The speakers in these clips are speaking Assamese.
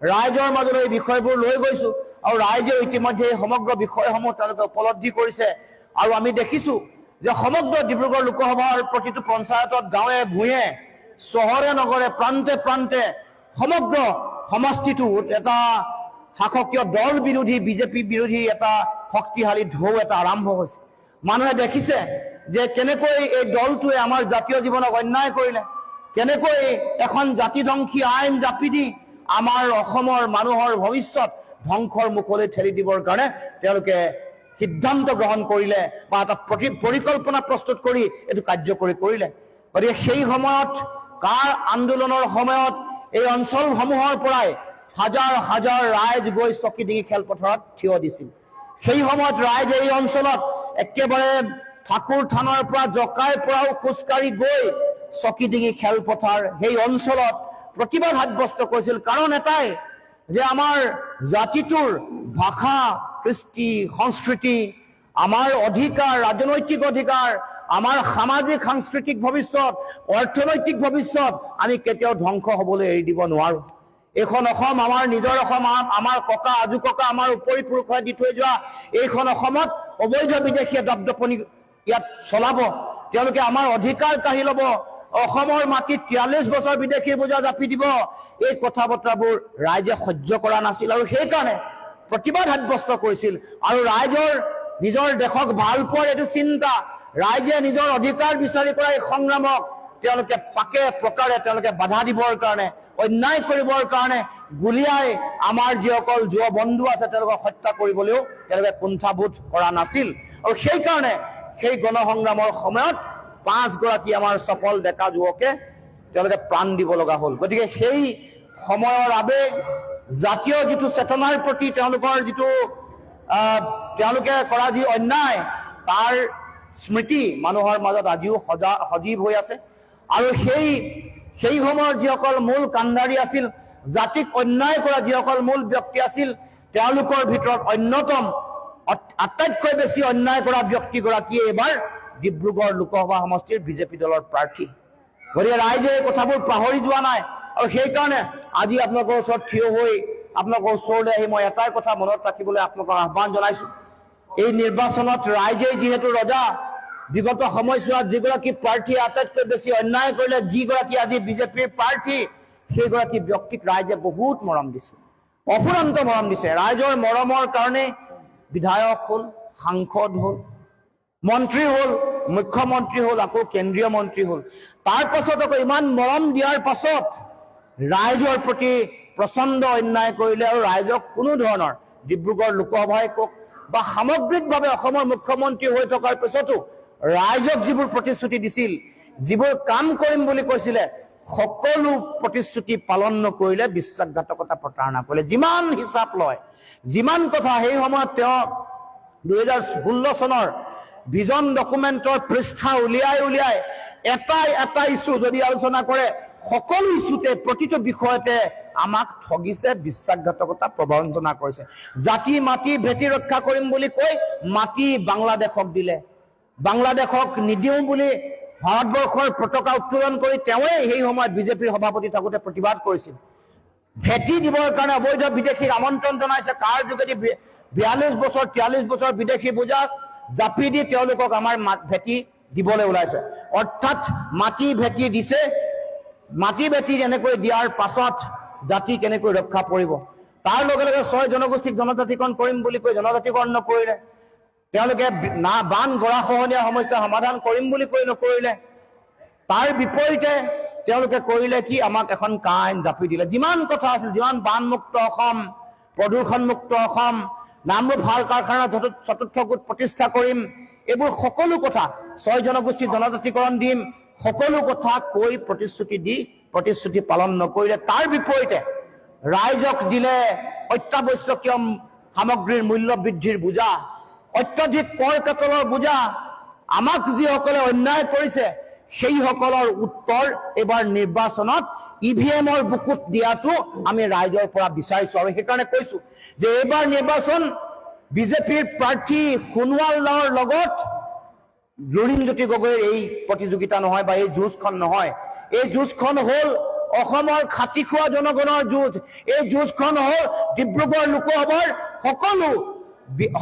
ৰাইজৰ মাজলৈ এই বিষয়বোৰ লৈ গৈছো আৰু ৰাইজেও ইতিমধ্যে এই সমগ্ৰ বিষয়সমূহ তেওঁলোকে উপলব্ধি কৰিছে। আৰু আমি দেখিছো যে সমগ্ৰ ডিব্ৰুগড় লোকসভাৰ প্ৰতিটো পঞ্চায়তত গাঁৱে ভূঞে, চহৰে নগৰে, প্ৰান্তে প্ৰান্তে সমগ্ৰ সমষ্টিটোত এটা শাসকীয় দল বিৰোধী, বিজেপি বিৰোধী এটা শক্তিশালী ঢৌ এটা আৰম্ভ হৈছে। মানুহে দেখিছে যে কেনেকৈ এই দলটোৱে আমাৰ জাতীয় জীৱনক অন্যায় কৰিলে, কেনেকৈ এখন জাতিধ্বংসী আইন জাপি দি আমাৰ অসমৰ মানুহৰ ভৱিষ্যত ধ্বংসৰ মুখলৈ ঠেলি দিবৰ কাৰণে তেওঁলোকে সিদ্ধান্ত গ্ৰহণ কৰিলে বা এটা পৰিকল্পনা প্ৰস্তুত কৰি এইটো কাৰ্যকৰী কৰিলে। গতিকে সেই সময়ত কাৰ আন্দোলনৰ সময়ত এই অঞ্চলসমূহৰ পৰাই হাজাৰ হাজাৰ ৰাইজ গৈ চকী ডিঙি খেলপথাৰত থিয় দিছিল। সেই সময়ত ৰাইজে এই অঞ্চলত একেবাৰে ঠাকুৰ থানৰ পৰা জকাইৰ পৰাও খোজকাঢ়ি গৈ চকী ডিঙি খেলপথাৰ সেই অঞ্চলত প্ৰতিবাদ সাব্যস্ত কৰিছিল। কাৰণ এটাই যে আমাৰ জাতিটোৰ ভাষা, কৃষ্টি, সংস্কৃতি, আমাৰ অধিকাৰ, ৰাজনৈতিক অধিকাৰ, আমাৰ সামাজিক, সাংস্কৃতিক ভৱিষ্যত, অৰ্থনৈতিক ভৱিষ্যত আমি কেতিয়াও ধ্বংস হ'বলৈ এৰি দিব নোৱাৰো। এইখন অসম আমাৰ নিজৰ অসম, আমাৰ ককা, আজু ককা, আমাৰ উপৰি পুৰুষে দি থৈ যোৱা এইখন অসমত অবৈধ বিদেশীয়ে দপদপনি ইয়াত চলাব। তেওঁলোকে আমাৰ অধিকাৰ কাঢ়ি ল'ব। অসমৰ মাটিত তিয়াল্লিছ বছৰ বিদেশী বোজা জাপি দিব। এই কথা বতৰাবোৰ ৰাইজে সহ্য কৰা নাছিল আৰু সেইকাৰণে প্ৰতিবাদ সাব্যস্ত কৰিছিল। আৰু ৰাইজৰ নিজৰ দেশক ভাল পোৱাৰ এইটো চিন্তা ৰাইজে নিজৰ অধিকাৰ বিচাৰি কৰা এই সংগ্ৰামক তেওঁলোকে পাকে প্ৰকাৰে তেওঁলোকে বাধা দিবৰ কাৰণে অন্যায় কৰিবৰ কাৰণে গুলীয়াই আমাৰ যিসকল যুৱ বন্ধু আছে তেওঁলোকক হত্যা কৰিবলৈও তেওঁলোকে কুণ্ঠাবোধ কৰা নাছিল। আৰু সেইকাৰণে সেই গণসংগ্ৰামৰ সময়ত পাঁচগৰাকী আমাৰ সফল ডেকা যুৱকে তেওঁলোকে প্ৰাণ দিব লগা হ'ল। গতিকে সেই সময়ৰ আবেগ, জাতীয় যিটো চেতনাৰ প্ৰতি তেওঁলোকৰ যিটো তেওঁলোকে কৰা যি অন্যায়, তাৰ স্মৃতি মানুহৰ মাজত আজিও সজা, সজীৱ হৈ আছে। আৰু সেই সেই সময়ৰ যিসকল মূল কাণ্ডাৰী আছিল, জাতিক অন্যায় কৰা যিসকল মূল ব্যক্তি আছিল, তেওঁলোকৰ ভিতৰত অন্যতম আটাইতকৈ বেছি অন্যায় কৰা ব্যক্তিগৰাকীয়ে এইবাৰ ডিব্ৰুগড় লোকসভা সমষ্টিৰ বিজেপি দলৰ প্ৰাৰ্থী। গতিকে ৰাইজে এই কথাবোৰ পাহৰি যোৱা নাই আৰু সেইকাৰণে আজি আপোনালোকৰ ওচৰত থিয় হৈ আপোনালোকৰ ওচৰলৈ আহি মই এটাই কথা মনত ৰাখিবলৈ আপোনালোকক আহ্বান জনাইছো। এই নিৰ্বাচনত ৰাইজেই যিহেতু ৰজা, বিগত সময়ছোৱাত যিগৰাকী প্ৰাৰ্থীয়ে আটাইতকৈ বেছি অন্যায় কৰিলে, যিগৰাকী আজি বিজেপিৰ প্ৰাৰ্থী, সেইগৰাকী ব্যক্তিক ৰাইজে বহুত মৰম দিছে। অফুৰন্ত মৰম দিছে। ৰাইজৰ মৰমৰ কাৰণে বিধায়ক হ'ল, সাংসদ হ'ল মন্ত্ৰী হ'ল মুখ্যমন্ত্ৰী হ'ল আকৌ কেন্দ্ৰীয় মন্ত্ৰী হ'ল। তাৰ পাছত আকৌ ইমান মৰম দিয়াৰ পাছত ৰাইজৰ প্ৰতি প্ৰচণ্ড অন্যায় কৰিলে আৰু ৰাইজক কোনো ধৰণৰ ডিব্ৰুগড় লোকসভাই কওক বা সামগ্ৰিকভাৱে অসমৰ মুখ্যমন্ত্ৰী হৈ থকাৰ পিছতো ৰাইজক যিবোৰ প্ৰতিশ্ৰুতি দিছিল যিবোৰ কাম কৰিম বুলি কৈছিলে সকলো প্ৰতিশ্ৰুতি পালন নকৰিলে বিশ্বাসঘাতকতা প্ৰতাৰণা কৰিলে যিমান হিচাপ লয় যিমান কথা সেই সময়ত তেওঁ দুহেজাৰ ষোল্ল চনৰ ভিজন ডকুমেণ্টৰ পৃষ্ঠা উলিয়াই উলিয়াই এটাই এটা ইছ্যু যদি আলোচনা কৰে, সকলো ইছ্যুতে প্ৰতিটো বিষয়তে আমাক ঠগিছে, বিশ্বাসঘাতকতা প্ৰবঞ্চনা কৰিছে। জাতি, মাটি, ভেটি ৰক্ষা কৰিম বুলি কৈ মাটি বাংলাদেশক দিলে। বাংলাদেশক নিদিওঁ বুলি ভাৰতবৰ্ষৰ পতাকা উত্তোলন কৰি তেওঁৱেই সেই সময়ত বিজেপিৰ সভাপতি থাকোঁতে প্ৰতিবাদ কৰিছিল। ভেটি দিবৰ কাৰণে অবৈধ বিদেশীক আমন্ত্ৰণ জনাইছে। কাৰ যোগেদি বিয়াল্লিছ বছৰ, তিয়াল্লিছ বছৰ বিদেশি বোজাক জাপি দি তেওঁলোকক আমাৰ ভেটি দিবলৈ ওলাইছে। অৰ্থাৎ মাটি ভেটি দিছে। মাটি ভেটি এনেকৈ দিয়াৰ পাছত জাতি কেনেকৈ ৰক্ষা পৰিব? তাৰ লগে লগে ছয় জনগোষ্ঠীক জনজাতিকৰণ কৰিম বুলি কৈ জনজাতিকৰণ নকৰিলে। তেওঁলোকে না বান গৰাখহনীয়া সমস্যা সমাধান কৰিম বুলি কৈ নকৰিলে। তাৰ বিপৰীতে তেওঁলোকে কৰিলে কি? আমাক এখন কা আইন জাপি দিলে। যিমান কথা আছিল যিমান বানমুক্ত অসম প্ৰদূষণমুক্ত অসম নামৰূপ সাৰ কাৰখানা চতুৰ্থ- গোট প্ৰতিষ্ঠা কৰিম। এইবোৰ সকলো কথা ছয় জনগোষ্ঠী জনজাতিকৰণ দিম। সকলো কথা কৈ প্ৰতিশ্ৰুতি দি, প্ৰতিশ্ৰুতি পালন নকৰিলে তাৰ বিপৰীতে ৰাইজক দিলে অত্যাৱশ্যকীয় সামগ্ৰীৰ মূল্য বৃদ্ধিৰ বোজা, অত্যধিক কৰ কাতলৰ বোজা। আমাক যিসকলে অন্যায় কৰিছে, সেইসকলৰ উত্তৰ এইবাৰ নিৰ্বাচনত ই ভি এমৰ বুকুত দিয়াটো আমি ৰাইজৰ পৰা বিচাৰিছো আৰু সেইকাৰণে কৈছো যে এইবাৰ নিৰ্বাচন বিজেপিৰ প্ৰাৰ্থী সোণোৱাল দাৰ লগত লুৰিণজ্যোতি গগৈৰ এই প্ৰতিযোগিতা নহয় বা এই যুঁজখন নহয়। এই যুঁজখন হ'ল অসমৰ খাটি খোৱা জনগণৰ যুঁজ। এই যুঁজখন হ'ল ডিব্ৰুগড় লোকসভাৰ সকলো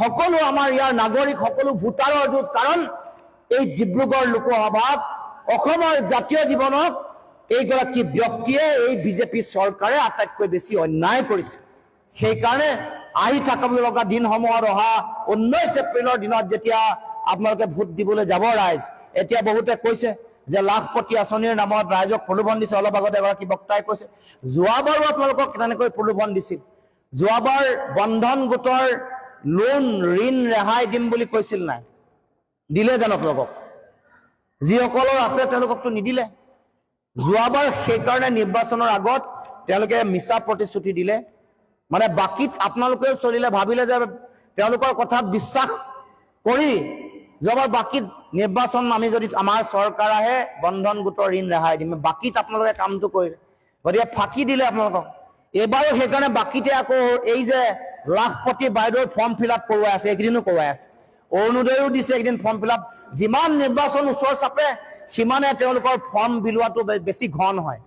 সকলো আমাৰ ইয়াৰ নাগৰিক সকলো ভোটাৰৰ যুঁজ। কাৰণ এই ডিব্ৰুগড় লোকসভাত অসমৰ জাতীয় জীৱনক এইগৰাকী ব্যক্তিয়ে এই বিজেপি চৰকাৰে আটাইতকৈ বেছি অন্যায় কৰিছে সেইকাৰণে আহি থাকিব লগা দিনসমূহত অহা ঊনৈছ এপ্ৰিলৰ দিনত যেতিয়া আপোনালোকে ভোট দিবলৈ যাব ৰাইজ, এতিয়া বহুতে কৈছে যে লাখপতি আঁচনিৰ নামত ৰাইজক প্ৰলোভন দিছে। অলপ আগতে এগৰাকী বক্তাই কৈছে, যোৱাবাৰো আপোনালোকক তেনেকৈ প্ৰলোভন দিছিল? যোৱাবাৰ বন্ধন গোটৰ লোন, ঋণ ৰেহাই দিম বুলি কৈছিল নাই? দিলে জানো আপোনালোকক? যিসকলৰ আছে তেওঁলোককতো নিদিলে। যোৱাবাৰ সেইকাৰণে নিৰ্বাচনৰ আগত তেওঁলোকে মিছা প্ৰতিশ্ৰুতি দিলে। মানে বাকীত আপোনালোকেও চলিলে ভাবিলে যে তেওঁলোকৰ কথাত বিশ্বাস কৰি যোৱাবাৰ বাকীত নিৰ্বাচন আমি যদি আমাৰ চৰকাৰ আহে বন্ধন গোটৰ ঋণ ৰেহাই দিম। বাকীত আপোনালোকে কামটো কৰিলে গতিকে ফাঁকি দিলে আপোনালোকক। এইবাৰো সেইকাৰণে বাকীতে আকৌ এই যে লাখপতি বাইদেউৰ ফৰ্ম ফিল আপ কৰোৱাই আছে এইকেইদিনো কৰোৱাই আছে। অৰুণোদয়ো দিছে এইকেইদিন ফৰ্ম ফিল আপ যিমান নিৰ্বাচন ওচৰ চাপে সিমানে তেওঁলোকৰ ফৰ্ম বিলোৱাটো বেছি ঘন হয়।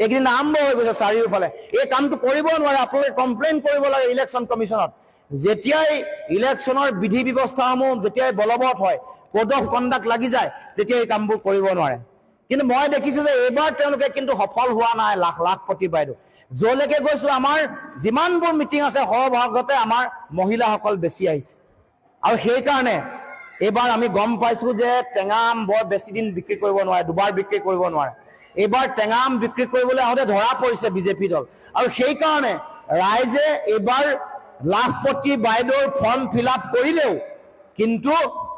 এইকেইদিন আৰম্ভ হৈ গৈছে চাৰিওফালে। এই কামটো কৰিব নোৱাৰে আপোনালোকে কমপ্লেইন কৰিব লাগে ইলেকশ্যন কমিশ্যনত যেতিয়াই ইলেকশ্যনৰ বিধি ব্যৱস্থাসমূহ যেতিয়াই বলবৎ হয় কোড অফ কণ্ডাক্ট লাগি যায় তেতিয়া এই কামবোৰ কৰিব নোৱাৰে। কিন্তু মই দেখিছো যে এইবাৰ তেওঁলোকে কিন্তু সফল হোৱা নাই লাখ লাখপতি বাইদেউ। যলৈকে গৈছো আমাৰ যিমানবোৰ মিটিং আছে সৰভাগতে আমাৰ মহিলাসকল বেছি আহিছে। আৰু সেইকাৰণে এইবাৰ আমি গম পাইছো যে টেঙা আম বৰ বেছি দিন বিক্ৰী কৰিব নোৱাৰে, দুবাৰ বিক্ৰী কৰিব নোৱাৰে। এইবাৰ টেঙা আম বিক্ৰী কৰিবলৈ আহোঁতে ধৰা পৰিছে বিজেপি দল। আৰু সেইকাৰণে ৰাইজে এইবাৰ লাখপতি বাইদেউৰ ফৰ্ম ফিল আপ কৰিলেও কিন্তু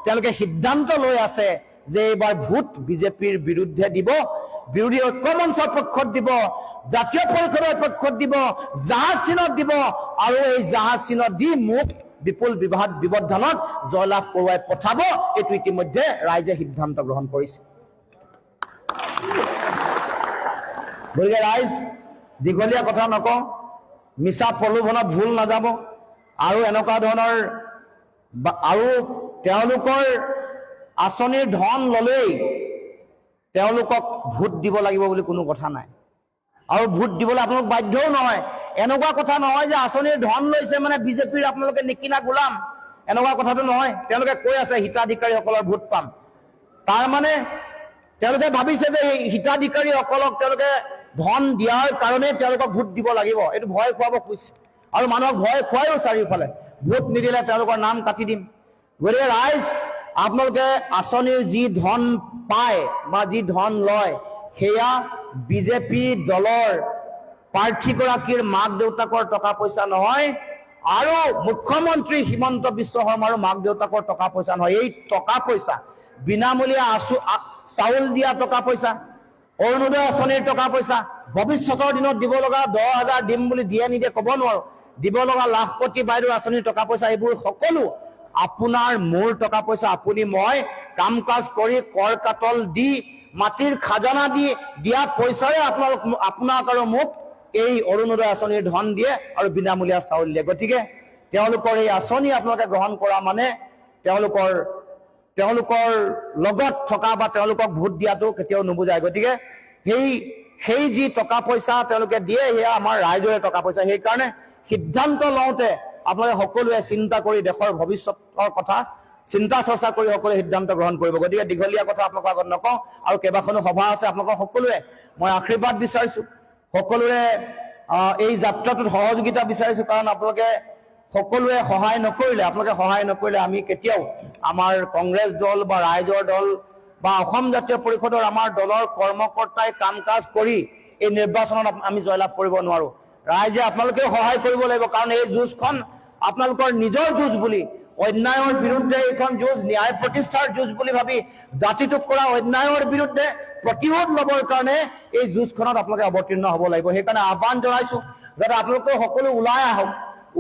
তেওঁলোকে সিদ্ধান্ত লৈ আছে যে এইবাৰ ভোট বিজেপিৰ বিৰুদ্ধে দিব, বিৰোধী ঐক্য মঞ্চৰ পক্ষত দিব, জাতীয় পৰিষদৰ পক্ষত দিব, জাহাজ চিনত দিব আৰু এই জাহাজ চিনত দি মোক বিপুল বিবাদ বিবধানত জয়লাভ কৰোৱাই পঠাব। এইটো ইতিমধ্যে ৰাইজে সিদ্ধান্ত গ্ৰহণ কৰিছে। গতিকে ৰাইজ দীঘলীয়া কথা নকওঁ মিছা প্ৰলোভনত ভুল নাযাব। আৰু এনেকুৱা ধৰণৰ আৰু তেওঁলোকৰ আঁচনিৰ ধন ললেই তেওঁলোকক ভোট দিব লাগিব বুলি কোনো কথা নাই। আৰু ভোট দিবলৈ আপোনালোক বাধ্যও নহয়। এনেকুৱা কথা নহয় যে আঁচনিৰ ধন লৈছে মানে বিজেপিৰ আপোনালোকে নিকিনা গোলাম। এনেকুৱা কথাটো নহয়। তেওঁলোকে কৈ আছে, হিতাধিকাৰীসকলৰ ভোট পাম। তাৰ মানে তেওঁলোকে ভাবিছে যে এই হিতাধিকাৰীসকলক তেওঁলোকে ধন দিয়াৰ কাৰণে তেওঁলোকক ভোট দিব লাগিব। এইটো ভয় খুৱাব খুজিছে। আৰু মানুহক ভয় খুৱায়ো চাৰিওফালে। ভোট নিদিলে তেওঁলোকৰ নাম কাটি দিম। গতিকে ৰাইজ, আপোনালোকে আঁচনিৰ যি ধন পায় বা যি ধন লয়, সেয়া বিজেপি দলৰ প্ৰাৰ্থীগৰাকীৰ মাক দেউতাকৰ টকা পইচা নহয় আৰু মুখ্যমন্ত্ৰী হিমন্ত বিশ্ব শৰ্মাৰো মাক দেউতাকৰ টকা পইচা নহয়। এই টকা পইচা বিনামূলীয়া আচু চাউল দিয়া টকা পইচা অৰুণোদয় আঁচনিৰ টকা পইচা ভৱিষ্যতৰ দিনত দিব লগা দহ হাজাৰ দিম বুলি দিয়ে নিদিয়ে ক'ব নোৱাৰো। দিব লগা লাখপতি বাইদেউ আঁচনিৰ টকা পইচা এইবোৰ সকলো আপোনাৰ মোৰ টকা পইচা আপুনি মই কাম কাজ কৰি কৰ কাটল দি মাটিৰ খাজানা দি দিয়া পইচাৰে আপোনালোক আপোনাক আৰু মোক এই অৰুণোদয় আঁচনিৰ ধন দিয়ে আৰু বিনামূলীয়া চাউল দিয়ে। গতিকে তেওঁলোকৰ এই আঁচনি আপোনালোকে গ্ৰহণ কৰা মানে তেওঁলোকৰ তেওঁলোকৰ লগত থকা বা তেওঁলোকক ভোট দিয়াটো কেতিয়াও নুবুজায়। গতিকে সেই সেই যি টকা পইচা তেওঁলোকে দিয়ে সেয়া আমাৰ ৰাইজৰে টকা পইচা। সেইকাৰণে সিদ্ধান্ত লওঁতে আপোনালোকে সকলোৱে চিন্তা কৰি দেশৰ ভৱিষ্যতৰ কথা চিন্তা চৰ্চা কৰি সকলোৱে সিদ্ধান্ত গ্ৰহণ কৰিব। গতিকে দীঘলীয়া কথা আপোনালোকৰ আগত নকওঁ আৰু কেইবাখনো সভা আছে। আপোনালোকৰ সকলোৱে মই আশীৰ্বাদ বিচাৰিছো। সকলোৰে এই যাত্ৰাটোত সহযোগিতা বিচাৰিছো কাৰণ আপোনালোকে সকলোৱে সহায় নকৰিলে আপোনালোকে সহায় নকৰিলে আমি কেতিয়াও আমাৰ কংগ্ৰেছ দল বা ৰাইজৰ দল বা অসম জাতীয় পৰিষদৰ আমাৰ দলৰ কৰ্মকৰ্তাই কাম কাজ কৰি এই নিৰ্বাচনত আমি জয়লাভ কৰিব নোৱাৰো। ৰাইজে আপোনালোকেও সহায় কৰিব লাগিব কাৰণ এই যুঁজখন আপোনালোকৰ নিজৰ যুঁজ বুলি অন্যায়ৰ বিৰুদ্ধে এইখন যুঁজ, ন্যায় প্ৰতিষ্ঠাৰ যুঁজ বুলি ভাবি জাতিটোক কৰা অন্যায়ৰ বিৰুদ্ধে প্ৰতিশোধ ল'বৰ কাৰণে এই যুঁজখনত আপোনালোকে অৱতীৰ্ণ হ'ব লাগিব। সেইকাৰণে আহ্বান জনাইছো যাতে আপোনালোকে সকলো ওলাই আহক,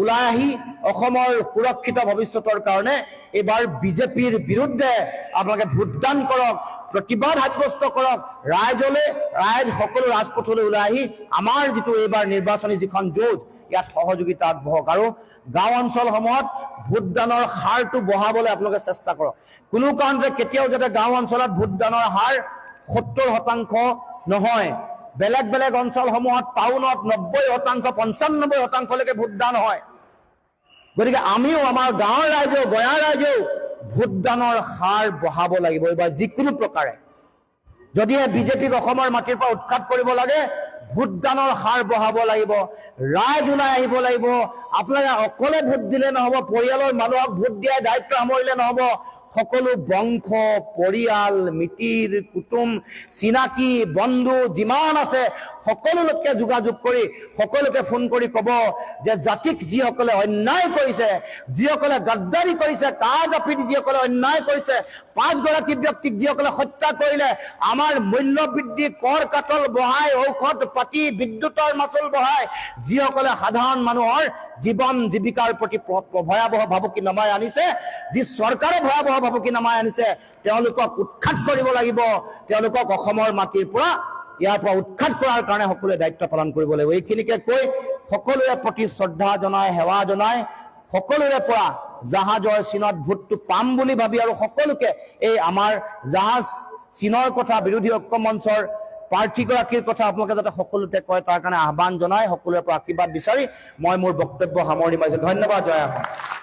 ওলাই আহি অসমৰ সুৰক্ষিত ভৱিষ্যতৰ কাৰণে এইবাৰ বিজেপিৰ বিৰুদ্ধে আপোনালোকে ভোটদান কৰক প্ৰতিবাদ সাব্যস্ত কৰক, ৰাইজলৈ, ৰাইজ সকলো ৰাজপথলৈ ওলাই আহি আমাৰ যিটো এইবাৰ নিৰ্বাচনী যিখন যুঁজ ইয়াত সহযোগিতা আগবঢ়ক আৰু গাঁও অঞ্চলসমূহত ভোটদানৰ হাৰটো বঢ়াবলৈ আপোনালোকে চেষ্টা কৰক। কোনো কাৰণতে কেতিয়াও যাতে গাঁও অঞ্চলত ভোটদানৰ হাৰ সত্তৰ শতাংশ নহয়। বেলেগ বেলেগ অঞ্চলসমূহত টাউনত নব্বৈ শতাংশ পঞ্চান্নব্বৈ শতাংশলৈকে ভোটদান হয়। গতিকে আমিও আমাৰ গাঁৱৰ ৰাইজেও গঞাৰ ৰাইজেও ভোটদানৰ হাৰ বঢ়াব লাগিব। এইবাৰ যিকোনো প্ৰকাৰে। যদিহে বিজেপিক অসমৰ মাটিৰ পৰা উৎখাত কৰিব লাগে ভোটদানৰ হাৰ বঢ়াব লাগিব ৰাইজ ওলাই আহিব লাগিব। আপোনালোকে অকলে ভোট দিলে নহব পৰিয়ালৰ মানুহক ভোট দিয়াই দায়িত্ব সামৰিলে নহব। সকলো বংশ পৰিয়াল মিতিৰ কুটুম চিনাকি বন্ধু যিমান আছে সকলো লোককে যোগাযোগ কৰি সকলোকে ফোন কৰি ক'ব যে জাতিক যিসকলে অন্যায় কৰিছে যিসকলে গাদ্দাৰী কৰিছে কা জাপিত যিসকলে অন্যায় কৰিছে পাঁচগৰাকী ব্যক্তিক যিসকলে হত্যা কৰিলে আমাৰ মূল্য বৃদ্ধি কৰ কাটল বঢ়াই ঔষধ পাতি বিদ্যুতৰ মাচুল বঢ়াই যিসকলে সাধাৰণ মানুহৰ জীৱন জীৱিকাৰ প্ৰতি ভয়াৱহ ভাবুকি নমাই আনিছে যি চৰকাৰে ভয়াৱহ ভাবুকি নমাই আনিছে তেওঁলোকক উৎখাত কৰিব লাগিব তেওঁলোকক অসমৰ মাটিৰ পৰা ইয়াৰ পৰা উৎখাত কৰাৰ কাৰণে সকলোৱে দায়িত্ব পালন কৰিব লাগিব। এইখিনিকে কৈ সকলোৰে প্ৰতি শ্ৰদ্ধা জনাই সেৱা জনাই সকলোৰে পৰা জাহাজৰ চীনত ভোটটো পাম বুলি ভাবি আৰু সকলোকে এই আমাৰ জাহাজ চীনৰ কথা বিৰোধী ঐক্য মঞ্চৰ প্ৰাৰ্থীগৰাকীৰ কথা আপোনালোকে যাতে সকলোতে কয় তাৰ কাৰণে আহ্বান জনাই সকলোৰে পৰা আশীৰ্বাদ বিচাৰি মই মোৰ বক্তব্য সামৰণি মাৰিছো। ধন্যবাদ জয়।